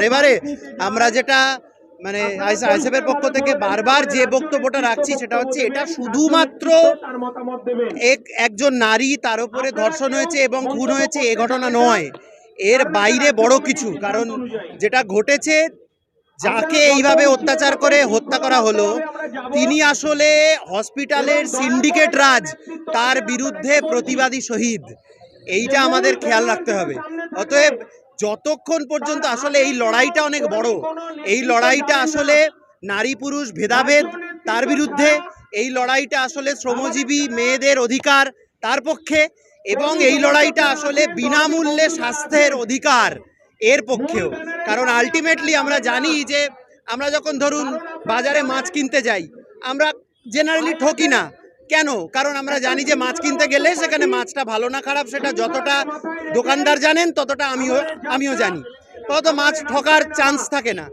বারে বারে আমরা যেটা মানে আইসিএফের পক্ষ থেকে বারবার যে বক্তব্যটা রাখছি সেটা হচ্ছে এটা শুধুমাত্র এক একজন নারী তার উপরে ধর্ষণ হয়েছে এবং খুন হয়েছে এ ঘটনা নয়। এর বাইরে বড় কিছু। কারণ যেটা ঘটেছে, যাকে এইভাবে অত্যাচার করে হত্যা করা হলো, তিনি আসলে হসপিটালের সিন্ডিকেট রাজ, তার বিরুদ্ধে প্রতিবাদী শহীদ। এইটা আমাদের খেয়াল রাখতে হবে। অতএব যতক্ষণ পর্যন্ত আসলে এই লড়াইটা অনেক বড় এই লড়াইটা আসলে নারী পুরুষ ভেদাভেদ তার বিরুদ্ধে এই লড়াইটা আসলে শ্রমজীবী মেয়েদের অধিকার তার পক্ষে এবং এই লড়াইটা আসলে বিনামূল্যে স্বাস্থ্যের অধিকার এর পক্ষেও। কারণ আলটিমেটলি আমরা জানি যে আমরা যখন ধরুন বাজারে মাছ কিনতে যাই আমরা জেনারেলি ঠকি না। কেন? কারণ আমরা জানি যে মাছ কিনতে গেলে সেখানে মাছটা ভালো না খারাপ, সেটা যতটা দোকানদার জানেন, ততটা আমিও আমিও জানি। তত মাছ ঠকার চান্স থাকে না।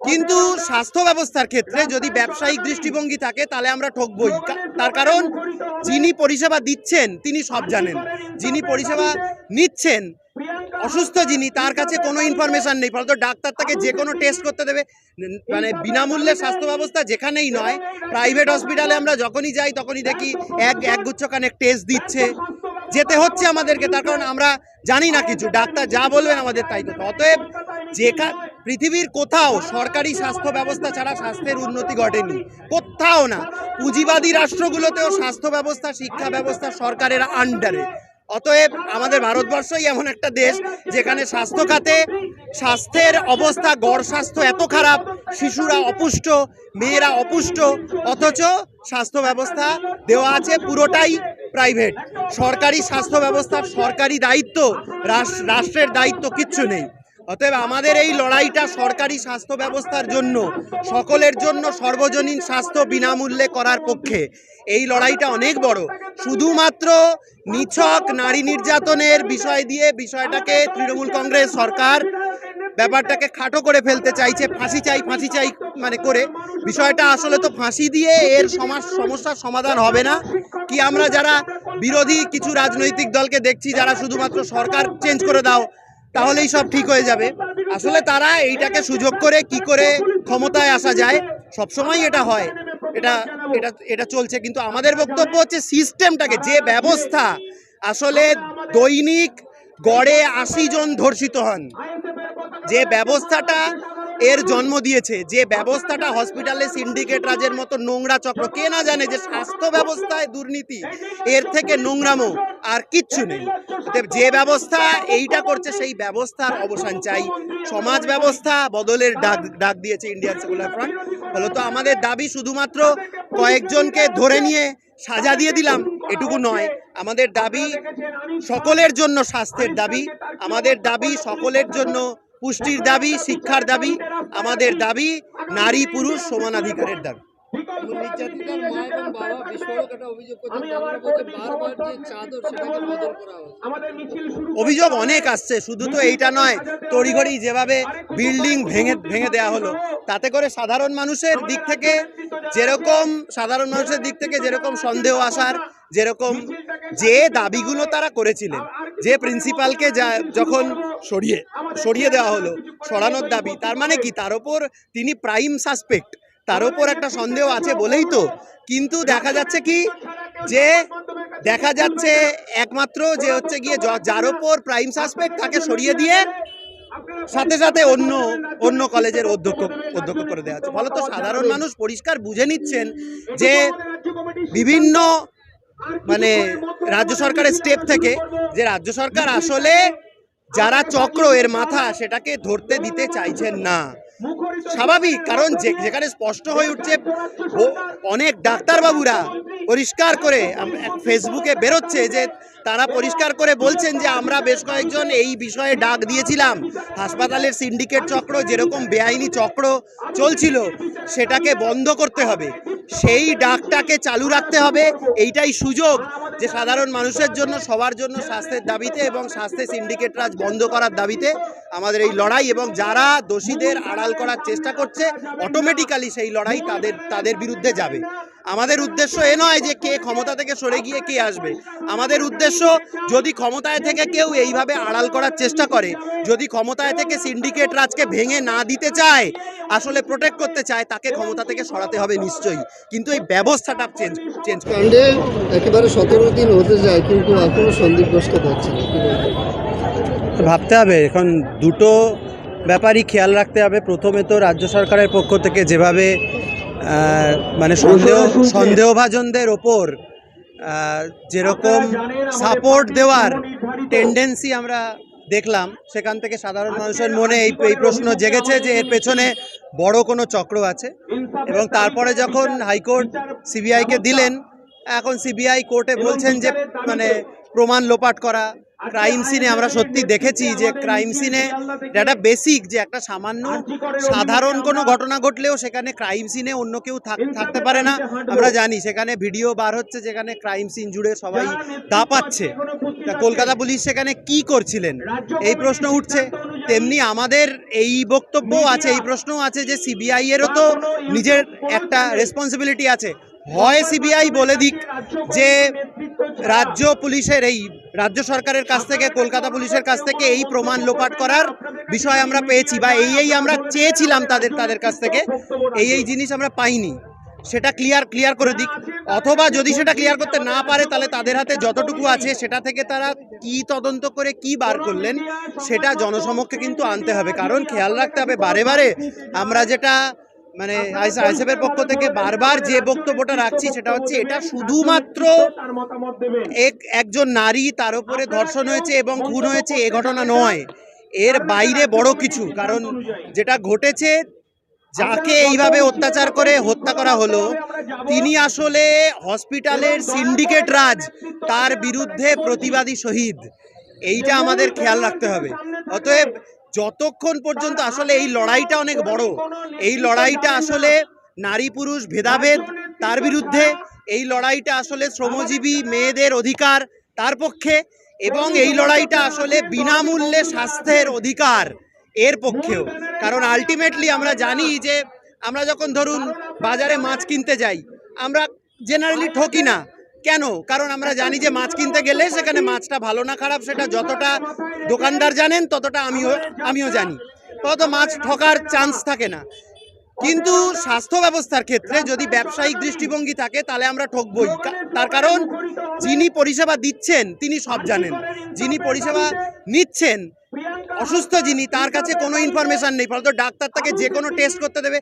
কিন্তু স্বাস্থ্য ব্যবস্থার ক্ষেত্রে যদি ব্যবসায়িক দৃষ্টিভঙ্গি থাকে, তাহলে আমরা ঠকবই। তার কারণ যিনি পরিষেবা দিচ্ছেন, তিনি সব জানেন। যিনি পরিষেবা নিচ্ছেন অসুস্থ যিনি, তার কাছে কোনো ইনফরমেশন নেই, ফলত ডাক্তার তাকে যে কোনো টেস্ট করতে দেবে। মানে বিনামূল্যে স্বাস্থ্য ব্যবস্থা যেখানেই নয় প্রাইভেট হসপিটালে আমরা যখনই যাই, তখনই দেখি এক একগুচ্ছ কানেক টেস্ট দিচ্ছে। যেতে হচ্ছে আমাদেরকে, তার কারণ আমরা জানি না কিছু। ডাক্তার যা বলবেন আমাদের তাই করতে অতএব যেখা, পৃথিবীর কোথাও সরকারি স্বাস্থ্য ব্যবস্থা ছাড়া স্বাস্থ্যের উন্নতি ঘটেনি। কোথাও না। পুঁজিবাদী রাষ্ট্রগুলোতেও স্বাস্থ্য ব্যবস্থা, শিক্ষা ব্যবস্থা সরকারের আন্ডারে অতএব আমাদের ভারতবর্ষই এমন একটা দেশ যেখানে স্বাস্থ্য খাতে, স্বাস্থ্যের অবস্থা, গড় স্বাস্থ্য এত খারাপ, শিশুরা অপুষ্ট, মেয়েরা অপুষ্ট, অথচ স্বাস্থ্য ব্যবস্থা দেওয়া আছে পুরোটাই প্রাইভেট সরকারি স্বাস্থ্য ব্যবস্থার সরকারি দায়িত্ব রাষ্ট্রের দায়িত্ব কিচ্ছু নেই। অতএব আমাদের এই লড়াইটা সরকারি স্বাস্থ্য ব্যবস্থার জন্য, সকলের জন্য সর্বজনীন স্বাস্থ্য বিনামূল্যে করার পক্ষে। এই লড়াইটা অনেক বড়। শুধুমাত্র নিছক নারী নির্যাতনের বিষয় দিয়ে বিষয়টাকে তৃণমূল কংগ্রেস সরকার ব্যাপারটাকে খাটো করে ফেলতে চাইছে, ফাঁসি চাই ফাঁসি চাই মানে করে। বিষয়টা আসলে তো ফাঁসি দিয়ে এর সমাজ সমস্যার সমাধান হবে না। কি আমরা যারা বিরোধী কিছু রাজনৈতিক দলকে দেখছি, যারা শুধুমাত্র সরকার চেঞ্জ করে দাও তাহলেই সব ঠিক হয়ে যাবে। আসলে তারা এইটাকে সুযোগ করে কি করে ক্ষমতায় আসা যায় সবসময় এটা হয়। এটা এটা এটা চলছে। কিন্তু আমাদের বক্তব্য হচ্ছে সিস্টেমটাকে যে ব্যবস্থা আসলে দৈনিক গড়ে আশি জন ধর্ষিত হন। যে ব্যবস্থাটা এর জন্ম দিয়েছে। যে ব্যবস্থাটা হসপিটালে সিন্ডিকেট রাজের মতো নোংরা চক্র, কে না জানে যে স্বাস্থ্য ব্যবস্থায় দুর্নীতি, এর থেকে নোংরামো আর কিচ্ছু নেই। যে ব্যবস্থা এইটা করছে, সেই ব্যবস্থার অবসান চাই। সমাজ ব্যবস্থা বদলের ডাক ডাক দিয়েছে ইন্ডিয়ান সেকুলার ফ্রন্ট ফলত আমাদের দাবি শুধুমাত্র কয়েকজনকে ধরে নিয়ে সাজা দিয়ে দিলাম, এটুকু নয়। আমাদের দাবি সকলের জন্য স্বাস্থ্যের দাবি। আমাদের দাবি সকলের জন্য পুষ্টির দাবি শিক্ষার দাবি আমাদের দাবি নারী পুরুষ সমানাধিকারের দাবি। নির্যাতিতার মা এবং বাবা বিস্ফোরক একটা অভিযোগ করছেন তারা বলছে বারবার যে চাদর সেটাকে বদল করা হচ্ছে। অভিযোগ অনেক আসছে শুধু তো এইটা নয় তড়িঘড়ি যেভাবে বিল্ডিং ভেঙে ভেঙে দেওয়া হলো তাতে করে সাধারণ মানুষের দিক থেকে যেরকম সাধারণ মানুষের দিক থেকে যেরকম সন্দেহ আসার যেরকম যে দাবিগুলো তারা করেছিলেন যে প্রিন্সিপালকে যা যখন সরিয়ে সরিয়ে দেওয়া হলো, সরানোর দাবি, তার মানে কি? তার ওপর তিনি প্রাইম সাসপেক্ট তার ওপর একটা সন্দেহ আছে বলেই তো। কিন্তু দেখা যাচ্ছে কি? যে দেখা যাচ্ছে একমাত্র যে হচ্ছে গিয়ে যার ওপর প্রাইম সাসপেক্ট তাকে সরিয়ে দিয়ে সাথে সাথে অন্য অন্য কলেজের অধ্যক্ষ অধ্যক্ষ করে দেওয়া হচ্ছে। ফলত সাধারণ মানুষ পরিষ্কার বুঝে নিচ্ছেন যে বিভিন্ন মানে রাজ্য সরকারের স্টেপ থেকে যে রাজ্য সরকার আসলে যারা চক্র, এর মাথা সেটাকে ধরতে দিতে চাইছেন না। স্বাভাবিক, কারণ যেখানে স্পষ্ট হয়ে উঠছে অনেক ডাক্তারবাবুরা পরিষ্কার করে ফেসবুকে বেরোচ্ছে যে তারা পরিষ্কার করে বলছেন যে আমরা বেশ কয়েকজন এই বিষয়ে ডাক দিয়েছিলাম। হাসপাতালের সিন্ডিকেট চক্র যেরকম বেআইনি চক্র চলছিল, সেটাকে বন্ধ করতে হবে। সেই ডাকটাকে চালু রাখতে হবে, এইটাই সুযোগ। যে সাধারণ মানুষের জন্য, সবার জন্য স্বাস্থ্যের দাবিতে এবং স্বাস্থ্যে সিন্ডিকেট রাজ বন্ধ করার দাবিতে আমাদের এই লড়াই এবং যারা দোষীদের আড়াল করার চেষ্টা করছে অটোমেটিক্যালি সেই লড়াই তাদের তাদের বিরুদ্ধে যাবে। আমাদের উদ্দেশ্য এ নয় যে কে ক্ষমতা থেকে সরে গিয়ে কে আসবে। আমাদের উদ্দেশ্য, যদি ক্ষমতায় থেকে কেউ এইভাবে আড়াল করার চেষ্টা করে, যদি ক্ষমতায় থেকে সিন্ডিকেট রাজকে ভেঙে না দিতে চায়, আসলে প্রোটেক্ট করতে চায়, তাকে ক্ষমতা থেকে সরাতে হবে নিশ্চয়ই। কিন্তু এই ব্যবস্থাটা চেঞ্জ চেঞ্জ একেবারে সতেরো দিন হতে যায় কিন্তু এখনও সন্দীপ ঘোষকে পাচ্ছে না ভাবতে হবে এখন দুটো ব্যাপারই খেয়াল রাখতে হবে। প্রথমে তো রাজ্য সরকারের পক্ষ থেকে যেভাবে আহ, মানে সন্দেহ সন্দেহভাজনদের ওপর আহ, যেরকম সাপোর্ট দেওয়ার টেন্ডেন্সি আমরা দেখলাম। সেখান থেকে সাধারণ মানুষের মনে এই এই প্রশ্ন জেগেছে যে এর পেছনে বড় কোনো চক্র আছে। এবং তারপরে যখন হাইকোর্ট সিবিআইকে দিলেন এখন সিবিআই কোর্টে বলছেন যে মানে প্রমাণ লোপাট করা। ক্রাইম সিনে আমরা সত্যি দেখেছি যে ক্রাইম সিনে একটা বেসিক যে একটা সামান্য সাধারণ কোনো ঘটনা ঘটলেও সেখানে ক্রাইম সিনে অন্য কেউ থাক- থাকতে পারে না। আমরা জানি সেখানে ভিডিও বার হচ্ছে যেখানে ক্রাইম সিন জুড়ে সবাই দাপাচ্ছে তা কলকাতা পুলিশ সেখানে কি করছিলেন? এই প্রশ্ন উঠছে। তেমনি আমাদের এই বক্তব্য আছে এই প্রশ্নও আছে যে সিবিআই এরও তো নিজের একটা রেসপন্সিবিলিটি আছে। হয় সিবিআই বলে দিক যে রাজ্য পুলিশের এই রাজ্য সরকারের কাছ থেকে, কলকাতা পুলিশের কাছ থেকে এই প্রমাণ লোপাট করার বিষয় আমরা পেয়েছি বা এই এই আমরা চেয়েছিলাম তাদের তাদের কাছ থেকে। এই এই জিনিস আমরা পাইনি। সেটা ক্লিয়ার ক্লিয়ার করে দিক। অথবা যদি সেটা ক্লিয়ার করতে না পারে, তাহলে তাদের হাতে যতটুকু আছে, সেটা থেকে তারা কি তদন্ত করে কি বার করলেন, সেটা জনসমক্ষে কিন্তু আনতে হবে। কারণ খেয়াল রাখতে হবে, বারে বারে আমরা যেটা মানে আইসিএফের পক্ষ থেকে বারবার যে বক্তব্যটা রাখছি সেটা হচ্ছে এটা শুধুমাত্র এক একজন নারী তার উপরে ধর্ষণ হয়েছে এবং খুন হয়েছে এ ঘটনা নয়। এর বাইরে বড় কিছু কারণ যেটা ঘটেছে যাকে এইভাবে অত্যাচার করে হত্যা করা হলো তিনি আসলে হসপিটালের সিন্ডিকেট রাজ তার বিরুদ্ধে প্রতিবাদী শহীদ। এইটা আমাদের খেয়াল রাখতে হবে। অতএব যতক্ষণ পর্যন্ত আসলে এই লড়াইটা অনেক বড় এই লড়াইটা আসলে নারী পুরুষ ভেদাভেদ তার বিরুদ্ধে এই লড়াইটা আসলে শ্রমজীবী মেয়েদের অধিকার তার পক্ষে এবং এই লড়াইটা আসলে বিনামূল্যে স্বাস্থ্যের অধিকার এর পক্ষেও। কারণ আলটিমেটলি আমরা জানি যে আমরা যখন ধরুন বাজারে মাছ কিনতে যাই আমরা জেনারেলি ঠকি না। কেন? কারণ আমরা জানি যে মাছ কিনতে গেলে সেখানে মাছটা ভালো না খারাপ, সেটা যতটা দোকানদার জানেন, ততটা আমিও আমিও জানি। তত মাছ ঠকার চান্স থাকে না। কিন্তু স্বাস্থ্য ব্যবস্থার ক্ষেত্রে যদি ব্যবসায়িক দৃষ্টিভঙ্গি থাকে, তাহলে আমরা ঠকবই। তার কারণ যিনি পরিষেবা দিচ্ছেন, তিনি সব জানেন। যিনি পরিষেবা নিচ্ছেন অসুস্থ যিনি, তার কাছে কোনো ইনফরমেশন নেই, ফলত ডাক্তার তাকে যে কোনো টেস্ট করতে দেবে।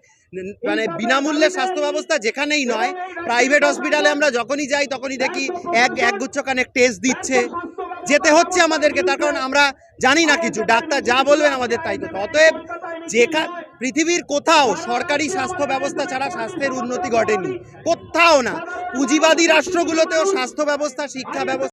মানে বিনামূল্যে স্বাস্থ্য ব্যবস্থা যেখানেই নয় প্রাইভেট হসপিটালে আমরা যখনই যাই, তখনই দেখি এক একগুচ্ছ কানেক টেস্ট দিচ্ছে। যেতে হচ্ছে আমাদেরকে, তার কারণ আমরা জানি না কিছু। ডাক্তার যা বলবেন আমাদের তাই করতে অতএব যেখা, পৃথিবীর কোথাও সরকারি স্বাস্থ্য ব্যবস্থা ছাড়া স্বাস্থ্যের উন্নতি ঘটেনি। কোথাও না। পুঁজিবাদী রাষ্ট্রগুলোতেও স্বাস্থ্য ব্যবস্থা, শিক্ষা ব্যবস্থা